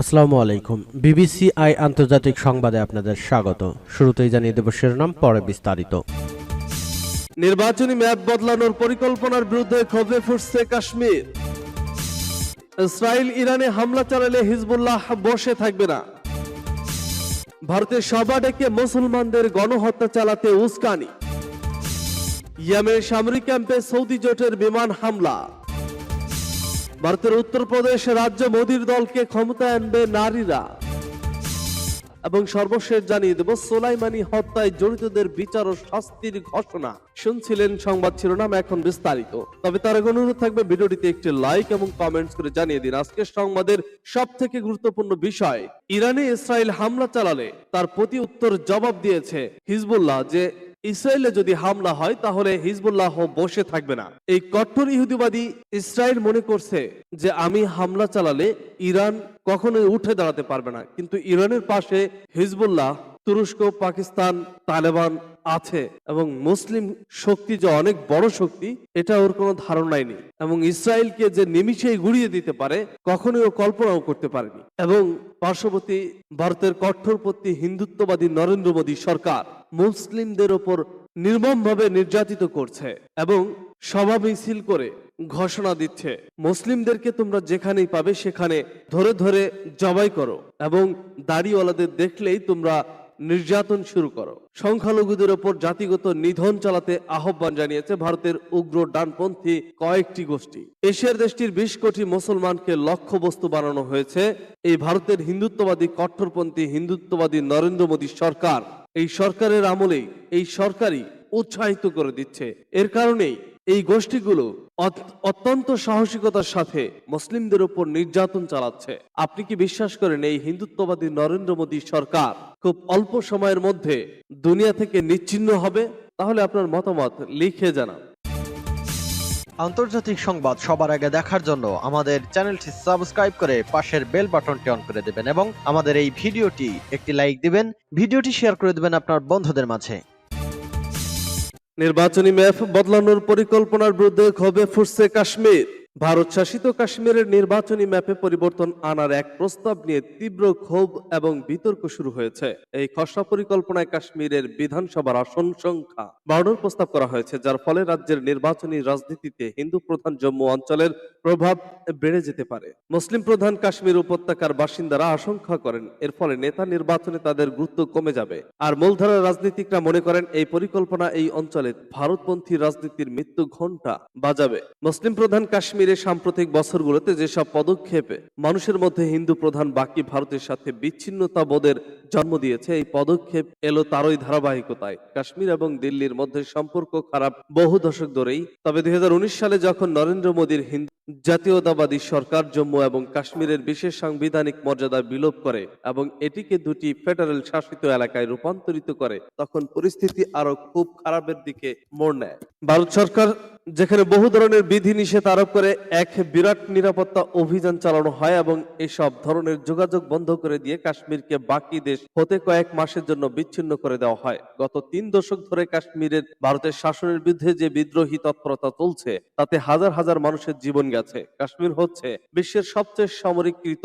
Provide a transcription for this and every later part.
আসসালামু আলাইকুম। BBC I আন্তর্জাতিক সংবাদে আপনাদের স্বাগত। শুরুতেই জানিয়ে দেব শিরোনাম, পরে বিস্তারিত। নির্বাচনী ম্যাপ বদলানোর পরিকল্পনার বিরুদ্ধে ক্ষোভে ফুটছে কাশ্মীর। ইসরায়েল ইরানে হামলা চালালে হিজবুল্লাহ বসে থাকবে না। ভারতের সভা ডেকে মুসলমানদের গণহত্যা চালাতে উস্কানি। ইয়ামের সামরিক ক্যাম্পে সৌদি জোটের বিমান হামলা। ভারতের উত্তরপ্রদেশ রাজ্য মোদীর দলকে ক্ষমতায় আনবে নারীরা। এবং সর্বশেষ জানিয়ে দেব, সোলাইমানি হত্যায় জড়িতদের বিচার ও শাস্তির ঘোষণা। শুনছিলেন সংবাদ শিরোনাম এখন বিস্তারিত। তবে তার অনুরোধ থাকবে, ভিডিওটিতে একটি লাইক এবং কমেন্টস করে জানিয়ে দিন। আজকের সংবাদের সব থেকে গুরুত্বপূর্ণ বিষয়, ইরানে ইসরায়েল হামলা চালালে তার প্রতি উত্তর জবাব দিয়েছে হিজবুল্লাহ, যে ইসরায়েলে যদি হামলা হয়, তাহলে হিজবুল্লাহ বসে থাকবে না। এই কট্টর ইহুদিবাদী ইসরায়েল মনে করছে যে, আমি হামলা চালালে ইরান কখনোই উঠে দাঁড়াতে পারবে না। কিন্তু ইরানের পাশে হিজবুল্লাহ, তুরস্ক, পাকিস্তান, তালেবান আছে এবং মুসলিম শক্তি যে অনেক বড় শক্তি, এটা ওর কোনো ধারণাই নেই। এবং ইসরায়েলকে যে নিমিষেই গুড়িয়ে দিতে পারে, কখনোই ও কল্পনাও করতে পারেনি। এবং পার্শ্ববর্তী ভারতের কঠোরপন্থী হিন্দুত্ববাদী নরেন্দ্র মোদী সরকার মুসলিমদের ওপর নির্মমভাবে নির্যাতিত করছে এবং সভা মিছিল করে ঘোষণা দিচ্ছে, মুসলিমদেরকে তোমরা যেখানেই পাবে সেখানে ধরে ধরে জবাই করো এবং দাড়িওয়ালাদের দেখলেই তোমরা নির্যাতন শুরু করো। সংখ্যালঘুদের ওপর জাতিগত নিধন চালাতে আহ্বান জানিয়েছে ভারতের উগ্র ডানপন্থী কয়েকটি গোষ্ঠী। এশিয়ার দেশটির বিশ কোটি মুসলমানকে লক্ষ্যবস্তু বানানো হয়েছে। এই ভারতের হিন্দুত্ববাদী কট্টরপন্থী হিন্দুত্ববাদী নরেন্দ্র মোদী সরকার। এই সরকারের আমলেই এই সরকারই উৎসাহিত করে দিচ্ছে। এর কারণেই এই গোষ্ঠীগুলো অত- অত্যন্ত সাহসিকতার সাথে মুসলিমদের উপর নির্যাতন চালাচ্ছে। আপনি কি বিশ্বাস করেন এই হিন্দুত্ববাদী নরেন্দ্র মোদী সরকার খুব অল্প সময়ের মধ্যে দুনিয়া থেকে নিচ্ছিন্ন হবে? তাহলে আপনার মতামত লিখে জানান। আন্তর্জাতিক সংবাদ সবার আগে দেখার জন্য আমাদের চ্যানেলটি সাবস্ক্রাইব করে পাশের বেল বাটনটি অন করে দেবেন এবং আমাদের এই ভিডিওটি একটি লাইক দিবেন, ভিডিওটি শেয়ার করে দেবেন আপনার বন্ধুদের মাঝে। নির্বাচনী ম্যাপ বদলানোর পরিকল্পনার বিরুদ্ধে ক্ষোভে ফুটছে কাশ্মীর। ভারত শাসিত কাশ্মীরের নির্বাচনী ম্যাপে পরিবর্তন আনার এক প্রস্তাব নিয়ে তীব্র ক্ষোভ এবং বিতর্ক শুরু হয়েছে। এই খসড়া পরিকল্পনায় কাশ্মীরের বিধানসভার আসন সংখ্যা বাড়ানোর প্রস্তাব করা হয়েছে, যার ফলে রাজ্যের নির্বাচনী রাজনীতিতে হিন্দু প্রধান জম্মু অঞ্চলের প্রভাব বেড়ে যেতে পারে। মুসলিম প্রধান কাশ্মীর উপত্যকার বাসিন্দারা আশঙ্কা করেন, এর ফলে নেতা নির্বাচনে তাদের গুরুত্ব কমে যাবে। আর মূলধারার রাজনীতিকরা মনে করেন, এই পরিকল্পনা এই অঞ্চলে ভারতপন্থী রাজনীতির মৃত্যু ঘণ্টা বাজাবে। মুসলিম প্রধান কাশ্মীরে সাম্প্রতিক বছরগুলোতে যেসব পদক্ষেপে মানুষের মধ্যে হিন্দু প্রধান বাকি ভারতের সাথে বিচ্ছিন্নতা বোধের জন্ম দিয়েছে, এই পদক্ষেপ এলো তারই ধারাবাহিকতায়। কাশ্মীর এবং দিল্লির মধ্যে সম্পর্ক খারাপ বহু দশক ধরেই। তবে দুই সালে যখন নরেন্দ্র মোদীর হিন্দু জাতীয়তাবাদী সরকার জম্মু এবং কাশ্মীরের বিশেষ সাংবিধানিক মর্যাদা বিলোপ করে এবং এটিকে দুটি ফেডারেল শাসিত এলাকায় রূপান্তরিত করে, তখন পরিস্থিতি আরও খুব খারাপের দিকে মোড় নেয়। ভারত সরকার যেখানে বহু ধরনের বিধি নিষেধ আরোপ করে এক বিরাট নিরাপত্তা অভিযান চালানো হয় এবং এসব ধরনের যোগাযোগ বন্ধ করে দিয়ে কাশ্মীরকে বাকি দেশ হতে কয়েক মাসের জন্য বিচ্ছিন্ন করে দেওয়া হয়। গত তিন দশক ধরে কাশ্মীরের ভারতের শাসনের বিরুদ্ধে যে বিদ্রোহী তৎপরতা চলছে, তাতে হাজার হাজার মানুষের জীবন গেছে। কাশ্মীর হচ্ছে বিশ্বের সবচেয়ে সামরিককৃত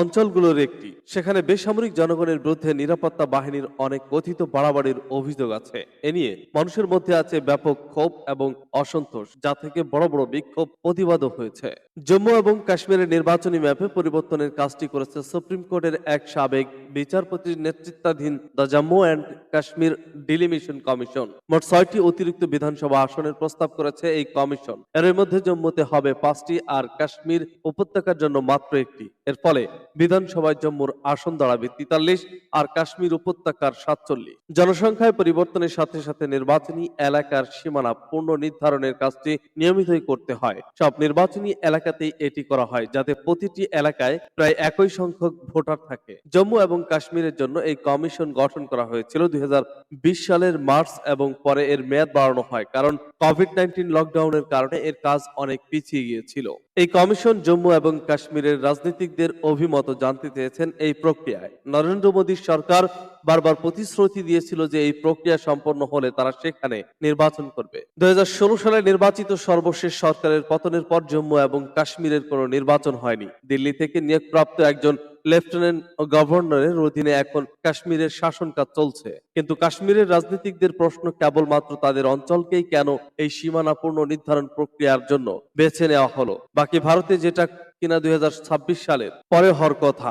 অঞ্চলগুলোর একটি। সেখানে বেসামরিক জনগণের বিরুদ্ধে নিরাপত্তা বাহিনীর অনেক কথিত বাড়াবাড়ির অভিযোগ আছে। এ নিয়ে মানুষের মধ্যে আছে ব্যাপক ক্ষোভ এবং অসন্তোষ, যা থেকে বড় বড় বিক্ষোভ প্রতিবাদও হয়েছে। জম্মু এবং কাশ্মীরের নির্বাচনী ম্যাপে পরিবর্তনের কাজটি করেছে সুপ্রিম কোর্টের এক সাবেক বিচারপতির নেতৃত্বাধীন the Jammu and Kashmir delimitation commission. মোট ছয়টি অতিরিক্ত বিধানসভা আসনের প্রস্তাব করেছে এই কমিশন। এর মধ্যে জম্মুতে হবে পাঁচটি আর কাশ্মীর উপত্যকার জন্য মাত্র একটি। এর ফলে বিধানসভায় জম্মুর আসন দাঁড়াবে তেতাল্লিশ আর কাশ্মীর উপত্যকার সাতচল্লিশ। জনসংখ্যায় পরিবর্তনের সাথে সাথে নির্বাচনী এলাকার সীমানা পূর্ণ নির্ধারণের কাজটি নিয়মিতই করতে হয়। সব নির্বাচনী এলাকাতেই এটি করা হয়, যাতে প্রতিটি এলাকায় প্রায় একই সংখ্যক ভোটার থাকে। জম্মু এবং কাশ্মীরের জন্য এই কমিশন গঠন করা হয়েছিল দুই হাজার বিশ সালের মার্চ এবং পরে এর মেয়াদ বাড়ানো হয়, কারণ কোভিড নাইন্টিন লকডাউনের কারণে এর কাজ অনেক পিছিয়ে গিয়েছিল। এই কমিশন জম্মু এবং কাশ্মীরের রাজনীতিকদের অভিমত জানতে চেয়েছেন এই প্রক্রিয়ায়। নরেন্দ্র মোদী সরকার বারবার প্রতিশ্রুতি দিয়েছিল যে এই প্রক্রিয়া সম্পন্ন হলে তারা সেখানে নির্বাচন করবে। দুই সালে নির্বাচিত সর্বশেষ সরকারের পতনের পর জম্মু এবং কাশ্মীরের কোনো নির্বাচন হয়নি। দিল্লি থেকে নিয়োগপ্রাপ্ত একজন লেফটেন্যান্ট গভর্নরের অধীনে এখন কাশ্মীরের শাসন কাজ চলছে। কিন্তু কাশ্মীরের রাজনীতিকদের প্রশ্ন কেবলমাত্র তাদের অঞ্চলকেই কেন এই সীমানাপূর্ণ নির্ধারণ প্রক্রিয়ার জন্য বেছে নেওয়া হলো? বাকি ভারতে যেটা কিনা দুই সালের পরে হওয়ার কথা।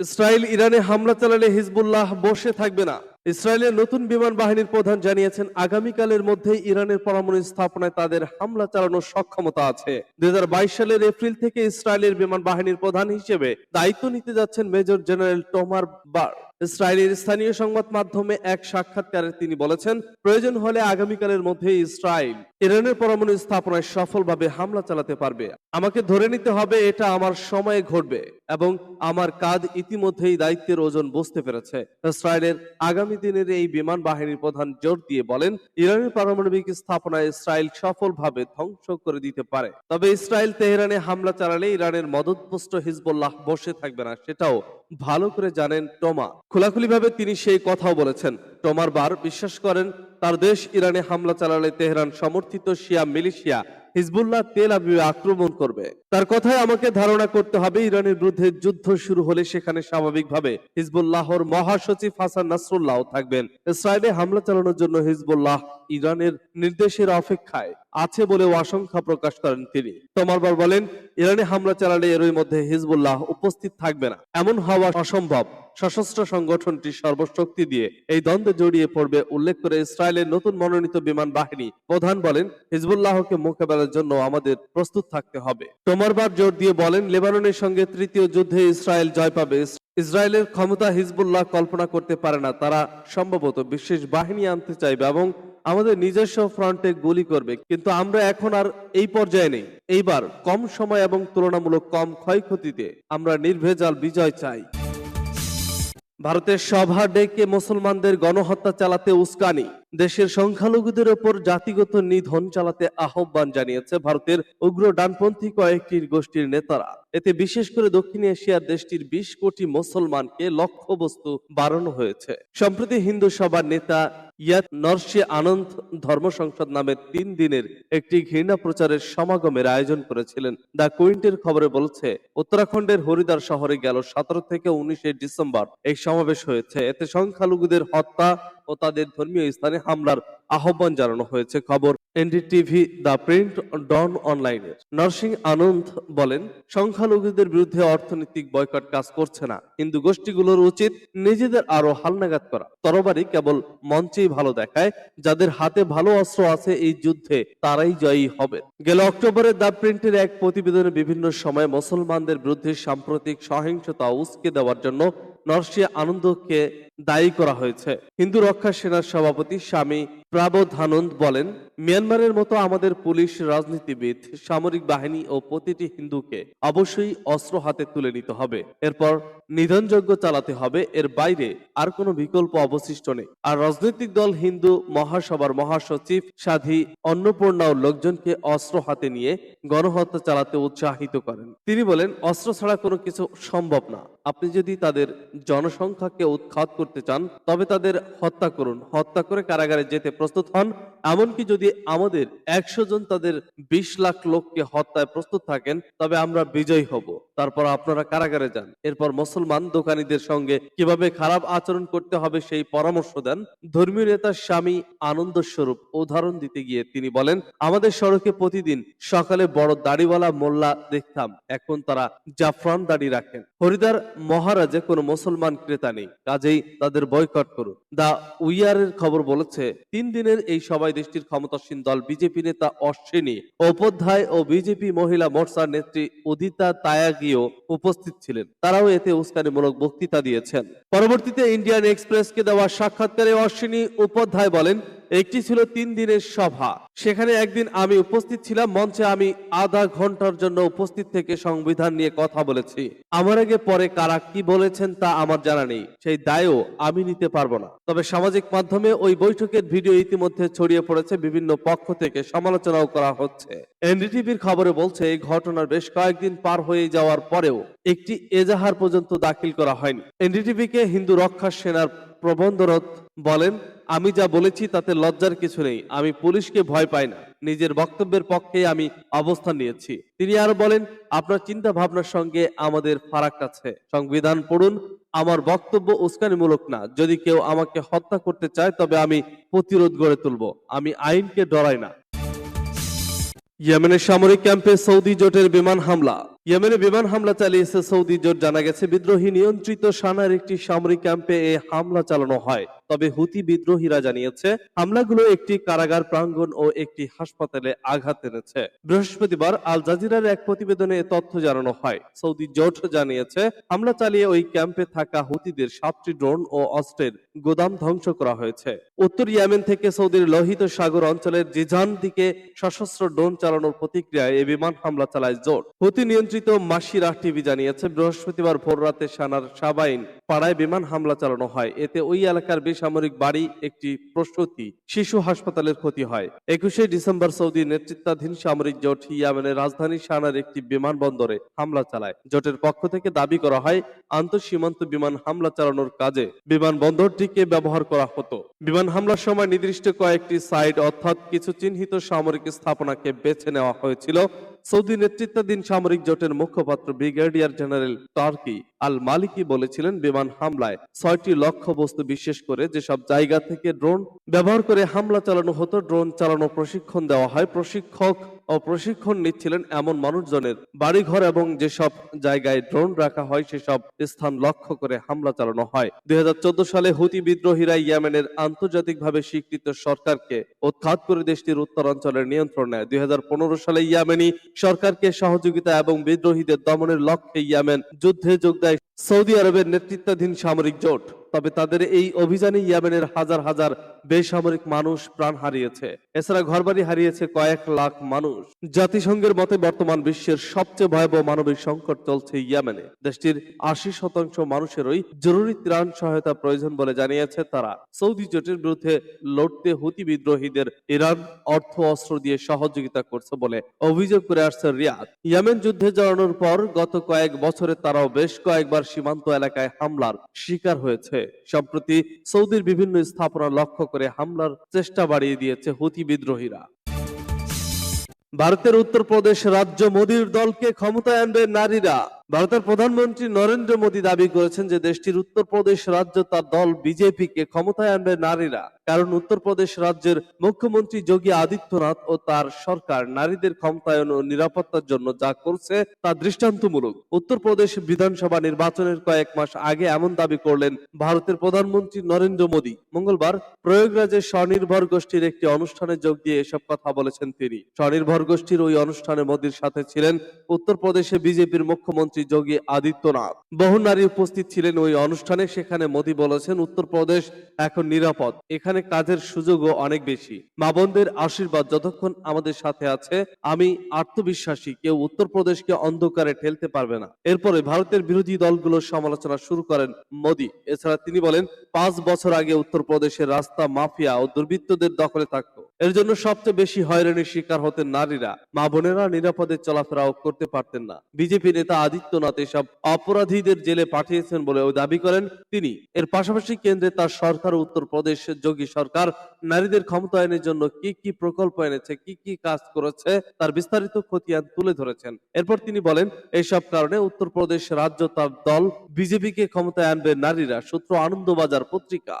ইসরায়েল ইরানে হামলা চালালে হিজবুল্লাহ বসে থাকবে না। ইসরায়েলের নতুন বিমান বাহিনীর প্রধান জানিয়েছেন, আগামীকালের মধ্যেই ইরানের পরমাণু স্থাপনায় তাদের হামলা চালানোর সক্ষমতা আছে। দু হাজার বাইশ সালের এপ্রিল থেকে ইসরায়েলের বিমান বাহিনীর প্রধান হিসেবে দায়িত্ব নিতে যাচ্ছেন মেজর জেনারেল টোমার বার। ইসরায়েলের স্থানীয় সংবাদ মাধ্যমে এক সাক্ষাৎকারে তিনি বলেছেন, প্রয়োজন হলে আগামীকালের মধ্যে ইসরায়েল ইরানের পরমাণু স্থাপনায় সফলভাবে হামলা চালাতে পারবে। আমাকে ধরে নিতে হবে, এটা আমার সময়ে ঘটবে এবং আমার কাঁধ ইতিমধ্যেই দায়িত্বের ওজন বুঝতে পেরেছে। ইসরায়েলের আগামী দিনের এই বিমান বাহিনীর প্রধান জোর দিয়ে বলেন, ইরানের পারমাণবিক স্থাপনায় ইসরায়েল সফলভাবে ধ্বংস করে দিতে পারে। তবে ইসরায়েল তেহরানে হামলা চালালে ইরানের মদতপুষ্ট হিজবুল্লাহ বসে থাকবে না, সেটাও ভালো করে জানেন টোমা। খোলাখুলিভাবে তিনি সেই কথাও বলেছেন। টোমার বার, বিশ্বাস করেন তার দেশ ইরানে হামলা চালালে তেহরান সমর্থিত শিয়া মিলিশিয়া হিজবুল্লাহ তেল আবিবে আক্রমণ করবে। তার কথায় আমাকে ধারণা করতে হবে, ইরানের বিরুদ্ধে যুদ্ধ শুরু হলে সেখানে স্বাভাবিকভাবে হিজবুল্লাহর মহাসচিব হাসান নাসরুল্লাহ থাকবেন। ইসরায়েলে হামলা চালানোর জন্য হিজবুল্লাহ ইরানের নির্দেশের অপেক্ষায়। আছে বলেও আশঙ্কা প্রকাশ করেন তিনি। তোমারবার বলেন, ইরানে হামলা চালালে এরই মধ্যে হিজবুল্লাহ উপস্থিত থাকবে না। এমন হওয়া অসম্ভব। সশস্ত্র সংগঠনটি সর্বশক্তি দিয়ে এই দ্বন্দ্বে জড়িয়ে পড়বে উল্লেখ করে ইসরায়েলের নতুন মনোনীত বিমান বাহিনী। প্রধান বলেন, হিজবুল্লাহকে মোকাবেলার জন্য আমাদের প্রস্তুত থাকতে হবে। তোমারবার জোর দিয়ে বলেন, লেবাননের সঙ্গে তৃতীয় যুদ্ধে ইসরায়েল জয় পাবে। ইসরায়েলের ক্ষমতা হিজবুল্লাহ কল্পনা করতে পারে না। তারা সম্ভবত বিশেষ বাহিনী আনতে চাইবে এবং আমাদের নিজস্ব ফ্রন্টে গুলি করবে, কিন্তু আমরা এখন আর এই পর্যায়ে নেই। এইবার কম সময় এবং তুলনামূলক কম ক্ষয়ক্ষতিতে আমরা নির্ভেজাল বিজয় চাই। ভারতের সভা ডেকে মুসলমানদের গণহত্যা চালাতে উস্কানি, দেশের সংখ্যালঘুদের ওপর জাতিগত নিধন চালাতে আহ্বান জানিয়েছে ভারতের উগ্র ডানপন্থী কয়েকটি গোষ্ঠীর নেতারা। এতে বিশেষ করে দক্ষিণ এশিয়ার দেশটির বিশ কোটি মুসলমানকে লক্ষ্যবস্তু বাড়ানো হয়েছে। সম্প্রতি হিন্দু সভার নেতা ইয়াত নরসি আনন্দ ধর্ম সংসদ নামের তিন দিনের একটি ঘৃণা প্রচারের সমাগমের আয়োজন করেছিলেন। দ্য কুইন্টের খবরে বলছে, উত্তরাখণ্ডের হরিদ্বার শহরে গেল সতেরো থেকে উনিশে ডিসেম্বর। এই সমাবেশ হয়েছে। এতে সংখ্যালঘুদের হত্যা ও তাদের ধর্মীয় স্থানে হামলার আহ্বান জানানো হয়েছে। খবর এনডিটিভি, দ্য প্রিন্ট, ডন অনলাইনে নরসিং আনন্দ বলেন, সংখ্যালঘুদের বিরুদ্ধে অর্থনৈতিক বয়কট কাজ করছে না। হিন্দু গোষ্ঠীগুলোর উচিত নিজেদের আরও হালনাগাদ করা। তরবারি কেবল মঞ্চেই ভালো দেখায়, যাদের হাতে ভালো অস্ত্র আছে এই যুদ্ধে তারাই জয়ী হবে। গেল অক্টোবরে দ্য প্রিন্টের এক প্রতিবেদনে বিভিন্ন সময় মুসলমানদের বিরুদ্ধে সাম্প্রতিক সহিংসতা উস্কে দেওয়ার জন্য নরসিয়া আনন্দকে দায়ী করা হয়েছে। হিন্দু রক্ষা সেনার সভাপতি স্বামী প্রাবধানন্দ বলেন, মিয়ানমারের মতো আমাদের পুলিশ, রাজনীতিবিদ, সামরিক বাহিনী ও প্রতিটি হিন্দুকে অবশ্যই অস্ত্র হাতে তুলে নিতে হবে। এরপর নিধনযজ্ঞ চালাতে হবে। এর বাইরে আর কোনো বিকল্প অবশিষ্ট নেই। আর রাজনৈতিক দল হিন্দু, মহাসভার মহাসচিব সাধী অন্নপূর্ণা ও লোকজনকে অস্ত্র হাতে নিয়ে গণহত্যা চালাতে উৎসাহিত করেন। তিনি বলেন, অস্ত্র ছাড়া কোনো কিছু সম্ভব না। আপনি যদি তাদের জনসংখ্যাকে উৎখাত করতে চান, তবে তাদের হত্যা করুন। হত্যা করে কারাগারে যেতে প্রস্তুত হন। এমনকি যদি আমাদের একশো জন তাদের বিশ লাখ লোককে হত্যায় প্রস্তুত থাকেন, তবে আমরা বিজয়ী হব। তারপর আপনারা কারাগারে যান। এরপর মুসলমান দোকানীদের সঙ্গে কীভাবে খারাপ আচরণ করতে হবে সেই পরামর্শ দেন ধর্মীয় নেতার স্বামী আনন্দ স্বরূপ উদাহরণ দিতে গিয়ে তিনি বলেন, আমাদের সড়কে প্রতিদিন সকালে বড় দাড়িওয়ালা মোল্লা দেখতাম। এখন তারা জাফরান দাড়ি রাখেন। হরিদার মহারাজে কোনো মুসলমান ক্রেতা নেই। কাজেই তাদের বয়কট করুন। দা উইয়ারের খবর বলেছে, তিন দিনের এই সভায় দেশটির ক্ষমতাসীন দল বিজেপি নেতা অশ্বিনী উপাধ্যায় ও বিজেপি মহিলা মোর্চার নেত্রী উদিতা তায়াগিও উপস্থিত ছিলেন। তারাও এতে উস্কানিমূলক বক্তৃতা দিয়েছেন। পরবর্তীতে ইন্ডিয়ান এক্সপ্রেসকে দেওয়া সাক্ষাৎকারে অশ্বিনী উপাধ্যায় বলেন একটি ছিল তিন দিনের সভা। সেখানে একদিন আমি উপস্থিত ছিলাম, মঞ্চে আমি আধা ঘণ্টার জন্য উপস্থিত থেকে সংবিধান নিয়ে কথা বলেছি। আমার আগে পরে কারা কি বলেছেন তা আমার জানা নেই। সেই দায়ও আমি নিতে পারব না। তবে সামাজিক মাধ্যমে ওই বৈঠকের ভিডিও ইতিমধ্যে ছড়িয়ে পড়েছে, বিভিন্ন পক্ষ থেকে সমালোচনাও করা হচ্ছে। এনডিটিভির খবরে বলছে, এই ঘটনার বেশ কয়েকদিন পার হয়ে যাওয়ার পরেও একটি এজাহার পর্যন্ত দাখিল করা হয়নি। এনডিটিভিকে হিন্দু রক্ষা সেনার প্রবন্ধরত বলেন, আমি যা বলেছি তাতে লজ্জার কিছু নেই, আমি পুলিশকে ভয় পাই না। নিজের বক্তব্যের পক্ষে আমি অবস্থান নিয়েছি। তিনি আরও বলেন, আপনার চিন্তা ভাবনার সঙ্গে আমাদের ফারাক আছে। সংবিধান পড়ুন, আমার বক্তব্য উস্কানিমূলক না। যদি কেউ আমাকে হত্যা করতে চায়, তবে আমি প্রতিরোধ গড়ে তুলব। আমি আইনকে ডরাই না। ইয়েমেনের সামরিক ক্যাম্পে সৌদি জোটের বিমান হামলা। ইয়েমেনে বিমান হামলা চালিয়েছে সৌদি জোট। জানা গেছে, বিদ্রোহী নিয়ন্ত্রিত সানার একটি সামরিক ক্যাম্পে এ হামলা চালানো হয়। তবে হুতি বিদ্রোহীরা জানিয়েছে, হামলাগুলো একটি কারাগার প্রাঙ্গণ ও একটি হাসপাতালে আঘাত এনেছে। বৃহস্পতিবার আল জাজিরার এক প্রতিবেদনে তথ্য জানানো হয়। সৌদি জোট জানিয়েছে, হামলা চালিয়ে ওই ক্যাম্পে থাকা হুতিদের সাতটি ড্রোন ও অস্ত্রের গোদাম ধ্বংস করা হয়েছে। উত্তর ইয়েমেন থেকে সৌদির লোহিত সাগর অঞ্চলের জিজান দিকে সশস্ত্র ড্রোন চালানোর প্রতিক্রিয়ায় এই বিমান হামলা চালায় জোট। হুতি নিয়ন্ত্রিত মাসিরা টিভি জানিয়েছে, বৃহস্পতিবার ভোর রাতে সানার সাবাইন পাড়ায় বিমান হামলা চালানো হয়। এতে ওই এলাকার বেসামরিক বাড়ি একটি প্রসূতি শিশু হাসপাতালের ক্ষতি হয়। একুশে ডিসেম্বর সৌদি নেতৃত্বাধীন সামরিক জোট ইয়ামেনের রাজধানী সানার একটি বিমানবন্দরে হামলা চালায়। জোটের পক্ষ থেকে দাবি করা হয়, আন্তঃসীমান্ত বিমান হামলা চালানোর কাজে বিমানবন্দরটিকে ব্যবহার করা হতো। বিমান হামলার সময় নির্দিষ্ট কয়েকটি সাইট অর্থাৎ কিছু চিহ্নিত সামরিক স্থাপনাকে বেছে নেওয়া হয়েছিল। সৌদি নেতৃত্বাধীন সামরিক জোটের মুখপাত্র brigadier general Turki al Maliki বলেছিলেন, বিমান হামলায় ছয়টি লক্ষ্য বস্তু বিশেষ করে যেসব জায়গা থেকে ড্রোন ব্যবহার করে হামলা চালানো হতো, ড্রোন চালানো প্রশিক্ষণ দেওয়া হয়। প্রশিক্ষক ও প্রশিক্ষণ নিচ্ছিলেন এমন মানুষজনের বাড়িঘর এবং যেসব জায়গায় ড্রোন রাখা হয়, সেসব স্থান লক্ষ্য করে হামলা চালানো হয়। দুই হাজার চোদ্দ সালে হুতি বিদ্রোহীরা ইয়েমেনের আন্তর্জাতিকভাবে স্বীকৃত সরকারকে উৎখাত করে দেশটির উত্তরাঞ্চলের নিয়ন্ত্রণ। নেয় দুই হাজার পনেরো সালে ইয়েমেনি সরকারকে সহযোগিতা এবং বিদ্রোহীদের দমনের লক্ষ্যে ইয়ামেন যুদ্ধে যোগ দেয় সৌদি আরবের নেতৃত্বাধীন সামরিক জোট। তবে তাদের এই অভিযানে ইয়েমেনের হাজার হাজার বেসামরিক মানুষ প্রাণ হারিয়েছে। এছাড়া ঘরবাড়ি হারিয়েছে কয়েক লাখ মানুষ। জাতিসংঘের মতে বর্তমান বিশ্বের সবচেয়ে ভয়াবহ মানবিক সংকট চলছে ইয়েমেনে। দেশটির আশি শতাংশ মানুষেরই জরুরি ত্রাণ সহায়তা প্রয়োজন বলে জানিয়েছে তারা। সৌদি জোটের বিরুদ্ধে লড়তে হুতি বিদ্রোহীদের ইরান অর্থ অস্ত্র দিয়ে সহযোগিতা করছে বলে অভিযোগ করে আসছে রিয়াদ। ইয়েমেন যুদ্ধে জড়ানোর পর গত কয়েক বছরে তারাও বেশ কয়েকবার সীমান্ত এলাকায় হামলার শিকার হয়েছে। সম্প্রতি সৌদির বিভিন্ন স্থাপনা লক্ষ্য করে হামলার চেষ্টা বাড়িয়ে দিয়েছে হুতি বিদ্রোহীরা। ভারতের উত্তরপ্রদেশ রাজ্য মোদীর দলকে ক্ষমতায় আনবে নারীরা। ভারতের প্রধানমন্ত্রী নরেন্দ্র মোদী দাবি করেছেন যে দেশটির উত্তরপ্রদেশ রাজ্য তার দল বিজেপিকে ক্ষমতায় আনবে নারীরা। কারণ উত্তরপ্রদেশ রাজ্যের মুখ্যমন্ত্রী যোগী আদিত্যনাথ ও তার সরকার নারীদের ক্ষমতায়ন ও নিরাপত্তার জন্য যা করছে তা দৃষ্টান্তমূলক। উত্তরপ্রদেশ বিধানসভা নির্বাচনের কয়েক মাস আগে এমন দাবি করলেন ভারতের প্রধানমন্ত্রী নরেন্দ্র মোদী। মঙ্গলবার প্রয়োগরাজের স্বনির্ভর গোষ্ঠীর একটি অনুষ্ঠানে যোগ দিয়ে এসব কথা বলেছেন তিনি। স্বনির্ভর গোষ্ঠীর ওই অনুষ্ঠানে মোদীর সাথে ছিলেন উত্তরপ্রদেশে বিজেপির মুখ্যমন্ত্রী যোগী আদিত্যনাথ। বহু নারী উপস্থিত ছিলেন ওই অনুষ্ঠানে, সেখানে মোদী বলেছেন, উত্তরপ্রদেশ এখন নিরাপদ। এখানে কাজের সুযোগও অনেক বেশি। মা বোনদের আশীর্বাদ যতক্ষণ আমাদের সাথে আছে, আমি আত্মবিশ্বাসী, কেউ উত্তরপ্রদেশকে অন্ধকারে ঠেলতে পারবে না। এরপরে ভারতের বিরোধী দলগুলোর সমালোচনা শুরু করেন মোদী। এছাড়া তিনি বলেন, পাঁচ বছর আগে উত্তরপ্রদেশের রাস্তা মাফিয়া ও দুর্বৃত্তদের দখলে থাকতো। এর জন্য সবচেয়ে বেশি হয়রানির শিকার হতেন নারীরা। মা বোনেরা নিরাপদে চলাফেরাও করতে পারতেন না। বিজেপি নেতা আদিত্যনাথ এসব অপরাধীদের জেলে পাঠিয়েছেন বলেও দাবি করেন তিনি। এর পাশাপাশি কেন্দ্রে তার সরকার, উত্তরপ্রদেশ, যোগী সরকার নারীদের ক্ষমতায়নের জন্য কি কি প্রকল্প এনেছে, কি কি কাজ করেছে, তার বিস্তারিত খতিয়ান তুলে ধরেছেন। এরপর তিনি বলেন এইসব কারণে উত্তরপ্রদেশ রাজ্য তার দল বিজেপিকে ক্ষমতায় আনবে নারীরা, সূত্র আনন্দবাজার পত্রিকা।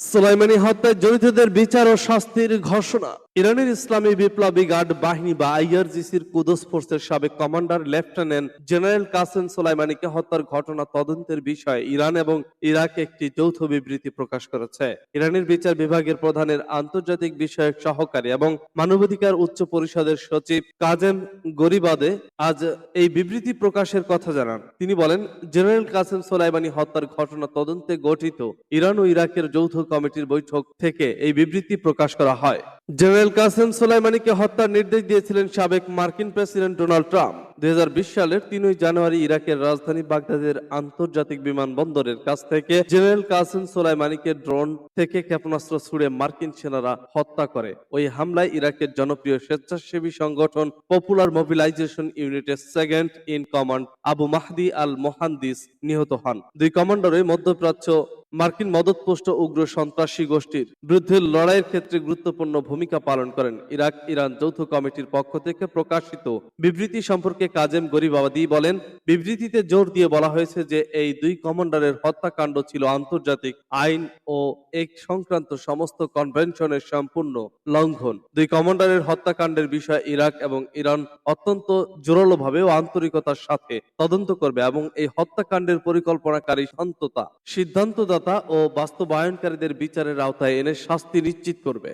সোলাইমানি হত্যায় জড়িতদের বিচার ও শাস্তির ঘোষণা। ইরানের ইসলামী বিপ্লবী গার্ড বাহিনী বা আইআরজিসির কুদস ফোর্সের সাবেক কমান্ডার, লেফটেন্যান্ট জেনারেল কাসেম সোলাইমানিকে হত্যার ঘটনা তদন্তের বিষয়ে ইরান এবং ইরাক একটি যৌথ বিবৃতি প্রকাশ করেছে। ইরানের বিচার বিভাগের প্রধানের আন্তর্জাতিক বিষয়ক সহকারী এবং মানবাধিকার উচ্চ পরিষদের সচিব কাজেম গরিবাদে আজ এই বিবৃতি প্রকাশের কথা জানান। তিনি বলেন, জেনারেল কাসেম সোলাইমানি হত্যার ঘটনা তদন্তে গঠিত ইরান ও ইরাকের যৌথ কমিটির বৈঠক থেকে এই বিবৃতি প্রকাশ করা হয়। জেনারেল কাসেম সোলাইমানিকে হত্যার নির্দেশ দিয়েছিলেন সাবেক মার্কিন প্রেসিডেন্ট ডোনাল্ড ট্রাম্প। দুই হাজার বিশ সালের তিনই জানুয়ারি ইরাকের রাজধানী বাগদাদের আন্তর্জাতিক বিমানবন্দরের কাছ থেকে জেনারেল কাসেম সোলাইমানিকে ড্রোন থেকে ক্ষেপণাস্ত্র ছুড়ে মার্কিন সেনারা হত্যা করে। ওই হামলায় ইরাকের জনপ্রিয় স্বেচ্ছাসেবী সংগঠন পপুলার মোবিলাইজেশন ইউনিটের second in command Abu Mahdi al Muhandis নিহত হন। দুই কমান্ডারই মধ্যপ্রাচ্য মার্কিন মদতপুষ্ট উগ্র সন্ত্রাসী গোষ্ঠীর বিরুদ্ধে লড়াইয়ের ক্ষেত্রে গুরুত্বপূর্ণ ভূমিকা পালন করেন। ইরাক ইরান যৌথ কমিটির পক্ষ থেকে প্রকাশিত বিবৃতি সম্পর্কে কাজেম গরিবাবাদি বলেন, বিবৃতিতে জোর দিয়ে বলা হয়েছে যে এই দুই কমান্ডারের হত্যাকাণ্ড ছিল আন্তর্জাতিক আইন ও এক সংক্রান্ত সমস্ত কনভেনশনের সম্পূর্ণ লঙ্ঘন। দুই কমান্ডারের হত্যাকাণ্ডের বিষয়ে ইরাক এবং ইরান অত্যন্ত জোরালোভাবে ও আন্তরিকতার সাথে তদন্ত করবে এবং এই হত্যাকাণ্ডের পরিকল্পনাকারী সন্ততা সিদ্ধান্তদাতা ও বাস্তবায়নকারীদের বিচারের আওতায় এনে শাস্তি নিশ্চিত করবে।